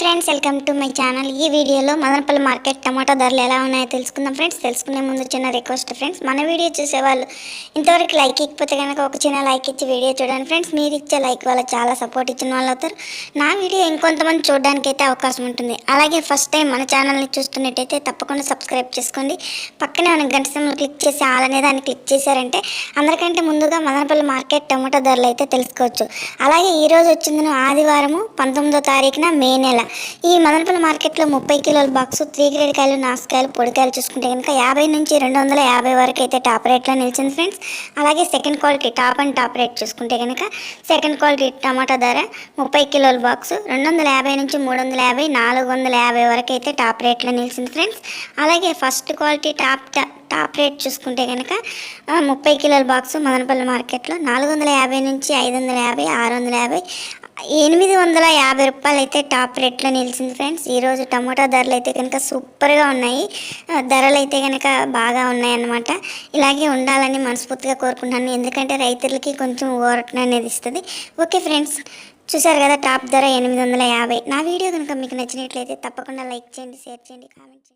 Friends welcome to my channel. ఈ వీడియోలో Madanapalle market టమాటా ధరలు ఎలా ఉన్నాయో తెలుసుకుందాం ఫ్రెండ్స్. తెలుసుకునే ముందు చిన్న రిక్వెస్ట్ ఫ్రెండ్స్. మన వీడియో చూసేవాళ్ళు ఇంతవరకు లైక్ ఇకపోతే కనుక ఒక చిన్న లైక్ ఇచ్చి వీడియో చూడండి ఫ్రెండ్స్. మీరు ఇచ్చే లైక్ వల్ల చాలా సపోర్ట్ ఇచ్చిన వాళ్ళు అవుతారు. నా వీడియో ఇంకొంతమంది చూడడానికి అయితే అవకాశం ఉంటుంది. అలాగే ఫస్ట్ టైం మన ఛానల్ని చూస్తున్నట్టయితే తప్పకుండా సబ్స్క్రైబ్ చేసుకోండి. పక్కనే ఉన్న గంట సమయంలో క్లిక్ చేసి ఆల్ దాన్ని క్లిక్ చేశారంటే అందరికంటే ముందుగా మదనపల్లి మార్కెట్ టమాటా ధరలు అయితే తెలుసుకోవచ్చు. అలాగే ఈ రోజు వచ్చింది ఆదివారము పంతొమ్మిదో తారీఖున మే నెల. ఈ మదనపల్లి మార్కెట్లో ముప్పై కిలోల బాక్స్ త్రీ గ్రేడ్ కాయలు నాసుకాయలు పొడికాయలు చూసుకుంటే కనుక యాభై నుంచి రెండు వందల యాభై వరకు అయితే టాప్ రేట్లో నిలిచింది ఫ్రెండ్స్. అలాగే second quality top and top rate చూసుకుంటే కనుక సెకండ్ క్వాలిటీ టమాటా ధర ముప్పై కిలోల బాక్స్ రెండు వందల యాభై నుంచి మూడు వందల యాభై నాలుగు వందల యాభై వరకు అయితే టాప్ రేట్లో నిలిచింది ఫ్రెండ్స్. అలాగే first quality top top rate చూసుకుంటే కనుక ముప్పై కిలోల బాక్స్ మదనపల్లి మార్కెట్లో నాలుగు వందల యాభై నుంచి ఐదు వందల యాభై ఆరు వందల యాభై ఎనిమిది వందల యాభై రూపాయలు అయితే టాప్ రేట్లో నిలిచింది ఫ్రెండ్స్. ఈరోజు టమాటా ధరలు అయితే కనుక సూపర్గా ఉన్నాయి. ధరలు అయితే కనుక బాగా ఉన్నాయన్నమాట. ఇలాగే ఉండాలని మనస్ఫూర్తిగా కోరుకుంటున్నాను. ఎందుకంటే రైతులకి కొంచెం ఓరటన అనేది ఇస్తుంది. ఓకే ఫ్రెండ్స్ చూసారు కదా టాప్ ధర ఎనిమిది వందల యాభై. నా వీడియో కనుక మీకు నచ్చినట్లయితే తప్పకుండా లైక్ చేయండి షేర్ చేయండి కామెంట్ చేయండి.